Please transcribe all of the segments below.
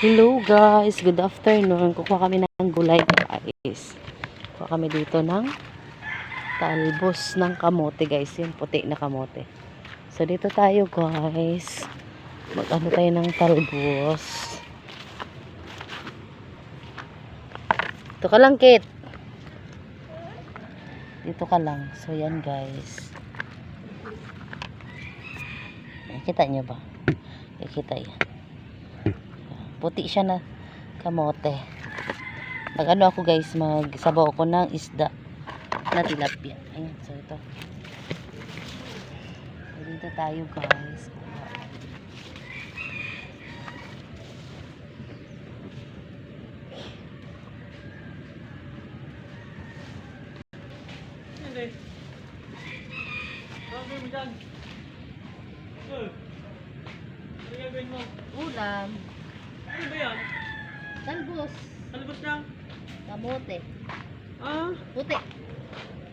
Hello guys, good afternoon. Kukuha kami ng gulay guys. Kukuha kami dito ng talbos ng kamote guys. Yung puti na kamote. So dito tayo guys. Mag-ano tayo ng talbos. Dito ka lang Kit. Dito ka lang. So yan guys. Nakita niyo ba? Nakita yan. Puti siya na kamote. Nag-ano ako guys, magsabaw ako ng isda na tilapia. Ayan, so ito. So, dito tayo guys. Hindi. Ano gawin mo dyan? Ano? Ulam, Ano ba yan? talbos, Talbos lang? kamote, Ah, puti.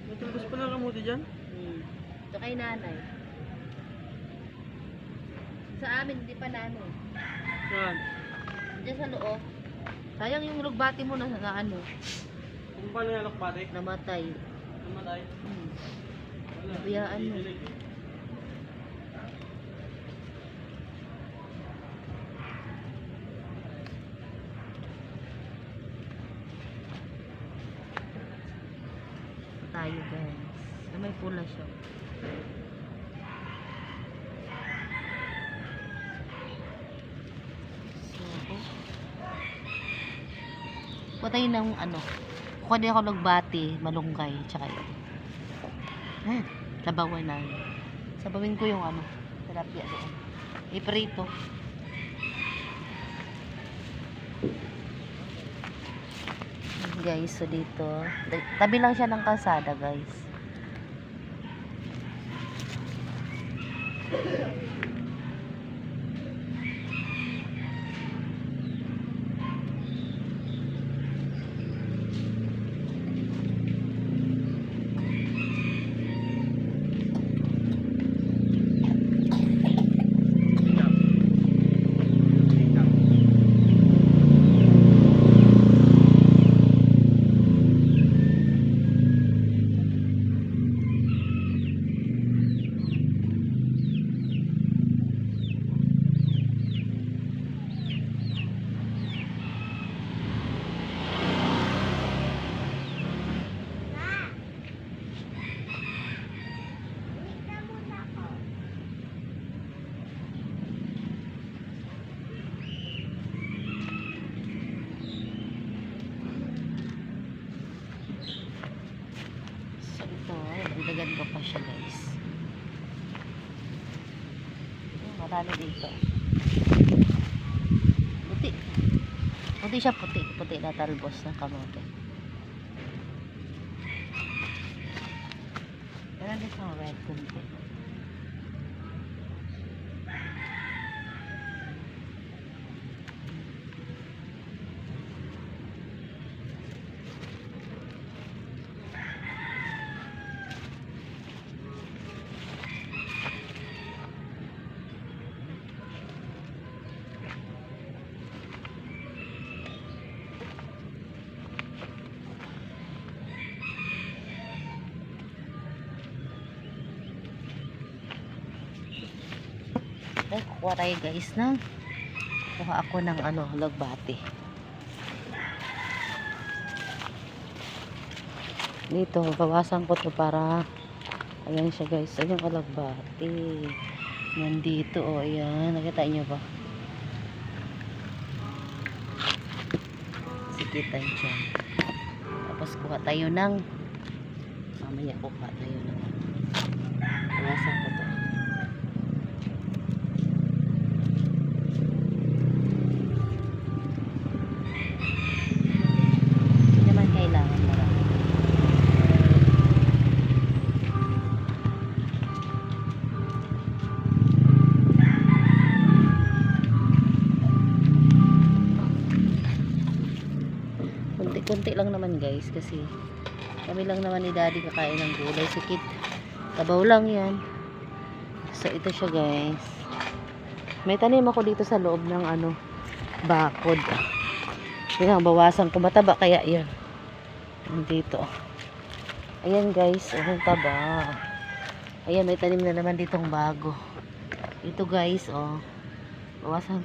may talbos pa ng kamuti dyan? Hmm. Ito kay nanay. Sa amin, hindi pa namin. Yan. Diyan sa loob. Sayang yung lugbati mo na, na ano, Kung paano yung lakbate? namatay. Namatay. Hmm. Wala. Bayaan mo. Didilig. tayo guys. Na may pula siya. So, kuha tayo ng ano. Kuha din ako nagbati, malunggay, tsaka yun. Eh, sabawan na yun. Sabawin ko yung ano, tilapia doon. Iprito. guys so dito tabi lang siya ng kalsada guys Thank you. Dagdagan ko pa siya guys. Marami dito. Puti. Puti siya puti. Puti na talbos ng kamote. Meron din red kunti Ay, kukuha tayo guys ng kuha ako ng ano, lagbati. Dito, bawasan ko to para ayan siya guys. Ayan kalagbati. Nandito, oh, ayan. Nakita niyo ba? Sikita yun siya. Tapos kuha tayo ng mamaya kuha tayo ng bawasan ko konti lang naman guys kasi kami lang naman ni daddy kakain ng gulay. Sikit tabaw lang yan. So ito siya guys. May tanim ako dito sa loob ng ano bakod. Yun bawasan ko. Mataba kaya yan? Dito. Ayan guys. Oh, ang taba. Ayan may tanim na naman ditong bago. Ito guys oh. Bawasan